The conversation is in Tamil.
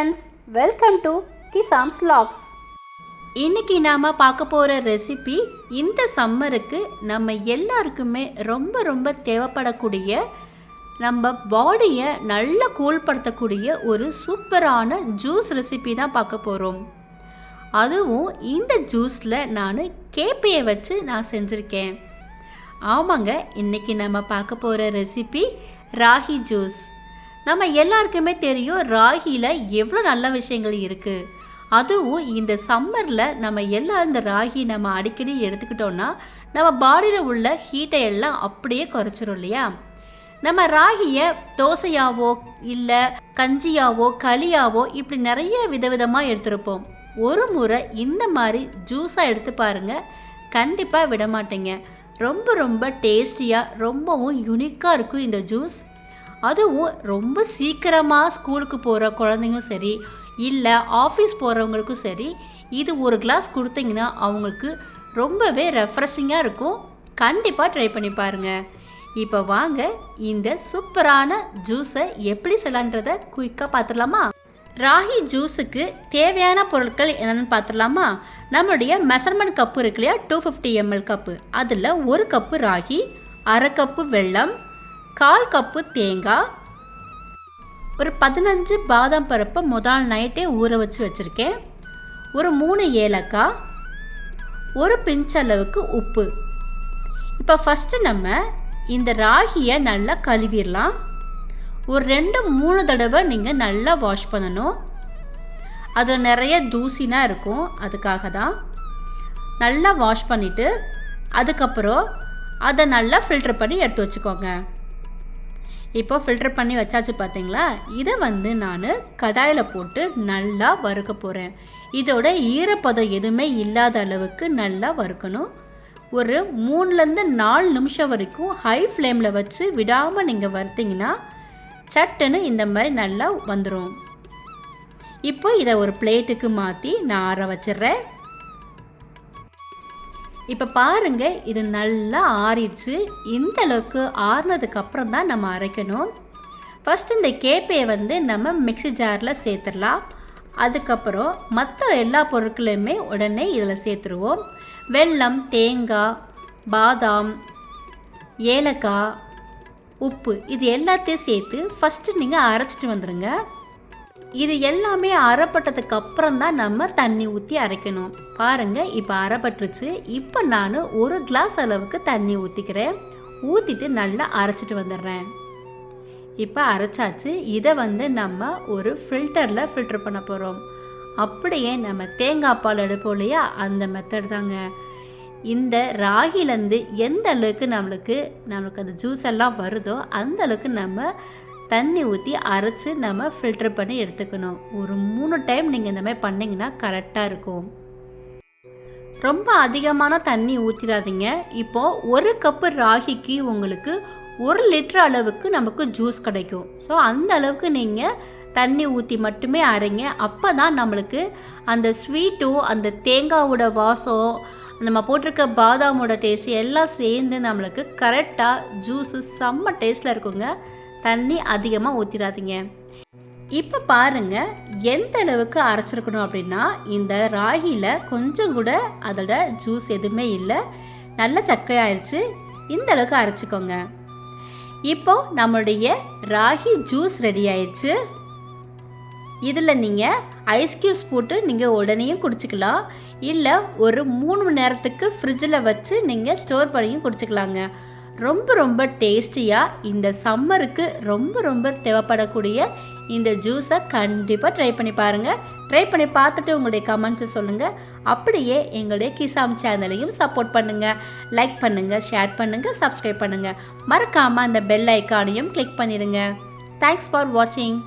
ஃப்ரெண்ட்ஸ் வெல்கம் டு கிசாம்ஸ் லாக்ஸ் இன்னைக்கு நாம் பார்க்க போகிற ரெசிபி இந்த சம்மருக்கு நம்ம எல்லாருக்குமே ரொம்ப ரொம்ப தேவைப்படக்கூடிய நம்ம பாடியை நல்லா கூல்படுத்தக்கூடிய ஒரு சூப்பரான ஜூஸ் ரெசிபி தான் பார்க்க போகிறோம் அதுவும் இந்த ஜூஸில் நான் கேப்பையை வச்சு நான் செஞ்சுருக்கேன். ஆமாங்க இன்னைக்கு நம்ம பார்க்க போகிற ரெசிபி ராகி ஜூஸ் நம்ம எல்லாருக்குமே தெரியும் ராகியில் எவ்வளோ நல்ல விஷயங்கள் இருக்குது அதுவும் இந்த சம்மரில் நம்ம எல்லா இந்த ராகி நம்ம அடிக்கடி எடுத்துக்கிட்டோம்னா நம்ம பாடியில் உள்ள ஹீட்டை எல்லாம் அப்படியே குறைச்சிரும் இல்லையா? நம்ம ராகியை தோசையாவோ இல்லை கஞ்சியாவோ களியாவோ இப்படி நிறைய விதவிதமாக எடுத்திருப்போம். ஒரு முறை இந்த மாதிரி ஜூஸாக எடுத்து பாருங்கள் கண்டிப்பாக விட மாட்டேங்க ரொம்ப ரொம்ப டேஸ்டியாக ரொம்பவும் யுனிக்காக இருக்கும் இந்த ஜூஸ் அதுவும் ரொம்ப சீக்கிரமாக ஸ்கூலுக்கு போகிற குழந்தைங்களும் சரி இல்லை ஆஃபீஸ் போகிறவங்களுக்கும் சரி இது ஒரு கிளாஸ் கொடுத்தீங்கன்னா அவங்களுக்கு ரொம்பவே ரெஃப்ரெஷிங்காக இருக்கும். கண்டிப்பாக ட்ரை பண்ணி பாருங்கள் இப்போ வாங்க இந்த சூப்பரான ஜூஸை எப்படி செய்யலான்றத குயிக்காக பார்த்துடலாமா ராகி ஜூஸுக்கு தேவையான பொருட்கள் என்னென்னு பார்த்துடலாமா நம்மளுடைய மெஷர்மெண்ட் கப்பு இருக்கு இல்லையா? டூ ஃபிஃப்டி எம்எல் கப்பு அதில் ஒரு கப்பு ராகி அரை கப்பு வெல்லம் கால் கப்பு தேங்காய் ஒரு பதினஞ்சு பாதாம் பருப்பை முதல் நைட்டே ஊற வச்சு வச்சுருக்கேன். ஒரு மூணு ஏலக்காய் ஒரு பிஞ்ச் அளவுக்கு உப்பு. இப்போ ஃபஸ்ட்டு நம்ம இந்த ராகியை நல்லா கழுவிடலாம். ஒரு ரெண்டு மூணு தடவை நீங்கள் நல்லா வாஷ் பண்ணணும். அதில் நிறைய தூசினா இருக்கும் அதுக்காக தான். நல்லா வாஷ் பண்ணிவிட்டு அதுக்கப்புறம் அதை நல்லா ஃபில்டர் பண்ணி எடுத்து வச்சுக்கோங்க. இப்போ ஃபில்டர் பண்ணி வச்சாச்சு பார்த்தீங்களா இதை வந்து நான் கடாயில் போட்டு நல்லா வறுக்க போகிறேன் இதோட ஈரப்பதம் எதுவுமே இல்லாத அளவுக்கு நல்லா வறுக்கணும். ஒரு மூணுலேருந்து நாலு நிமிஷம் வரைக்கும் ஹை ஃப்ளேமில் வச்சு விடாமல் நீங்கள் வறுத்தீங்கன்னா சட்டுன்னு இந்த மாதிரி நல்லா வந்துடும் இப்போ இதை ஒரு பிளேட்டுக்கு மாற்றி நான் ஆற வச்சிடுறேன். இப்போ பாருங்க இது நல்லா ஆறிடுச்சு. இந்த அளவுக்கு ஆறினதுக்கு அப்புறம் தான் நம்ம அரைக்கணும். ஃபஸ்ட் இந்த கேப்பையை வந்து நம்ம மிக்ஸி ஜாரில் சேர்த்துடலாம். அதுக்கப்புறம் மற்ற எல்லா பொருட்களையுமே உடனே இதில் சேர்த்துருவோம். வெல்லம் தேங்காய் பாதாம் ஏலக்காய் உப்பு இது எல்லாத்தையும் சேர்த்து ஃபஸ்ட்டு நீங்கள் அரைச்சிட்டு வந்துடுங்க இது எல்லாமே அரைப்பட்டதுக்கு அப்புறம் தான் நம்ம தண்ணி ஊற்றி அரைக்கணும். பாருங்கள் இப்போ அரைப்பட்டுருச்சு இப்போ நான் ஒரு கிளாஸ் அளவுக்கு தண்ணி ஊற்றிக்கிறேன் ஊற்றிட்டு நல்லா அரைச்சிட்டு வந்துடுறேன். இப்போ அரைச்சாச்சு. இதை வந்து நம்ம ஒரு ஃபில்டரில் ஃபில்டர் பண்ண போகிறோம் அப்படியே நம்ம தேங்காய் பால் எடுப்போம் இல்லையா? அந்த மெத்தட் தாங்க. இந்த ராகிலேருந்து எந்த அளவுக்கு நம்மளுக்கு நம்மளுக்கு அந்த ஜூஸ் எல்லாம் வருதோ அந்த அளவுக்கு நம்ம தண்ணி ஊற்றி அரைச்சி நம்ம ஃபில்டர் பண்ணி எடுத்துக்கணும். ஒரு மூணு டைம் நீங்கள் இந்த மாதிரி பண்ணிங்கன்னா கரெக்டாக இருக்கும். ரொம்ப அதிகமான தண்ணி ஊற்றிடாதீங்க இப்போது ஒரு கப்பு ராகிக்கு உங்களுக்கு ஒரு லிட்டர் அளவுக்கு நமக்கு ஜூஸ் கிடைக்கும். ஸோ அந்த அளவுக்கு நீங்கள் தண்ணி ஊற்றி மட்டுமே அரைங்க. அப்போ தான் நம்மளுக்கு அந்த ஸ்வீட்டும் அந்த தேங்காவோட வாசம் நம்ம போட்டிருக்க பாதாமோட டேஸ்ட் எல்லாம் சேர்ந்து நம்மளுக்கு கரெக்டாக ஜூஸு செம்ம டேஸ்ட்டில் இருக்குங்க. தண்ணி அதிகமாக ஊற்றிடாதீங்க இப்போ பாருங்க எந்த அளவுக்கு அரைச்சிருக்கணும் அப்படின்னா இந்த ராகியில் கொஞ்சம் கூட அதோட ஜூஸ் எதுவுமே இல்லை. நல்ல சக்கையாயிருச்சு. இந்த அளவுக்கு அரைச்சிக்கோங்க. இப்போ நம்மளுடைய ராகி ஜூஸ் ரெடி ஆயிடுச்சு இதில் நீங்கள் ஐஸ் க்யூப்ஸ் போட்டு நீங்கள் உடனேயும் குடிச்சிக்கலாம். இல்லை ஒரு மூணு மணி நேரத்துக்கு ஃப்ரிட்ஜில் வச்சு நீங்கள் ஸ்டோர் பண்ணியும் குடிச்சிக்கலாங்க. ரொம்ப ரொம்ப டேஸ்டியாக இந்த சம்மருக்கு ரொம்ப ரொம்ப தேவைப்படக்கூடிய இந்த ஜூஸை கண்டிப்பாக ட்ரை பண்ணி பாருங்கள் ட்ரை பண்ணி பார்த்துட்டு உங்களுடைய கமெண்ட்ஸை சொல்லுங்கள் அப்படியே எங்களுடைய கிசாம் சேனலையும் சப்போர்ட் பண்ணுங்கள் லைக் பண்ணுங்கள் ஷேர் பண்ணுங்கள் சப்ஸ்கிரைப் பண்ணுங்கள் மறக்காமல் அந்த பெல் ஐக்கானையும் கிளிக் பண்ணிடுங்க. தேங்க்ஸ் ஃபார் வாட்சிங்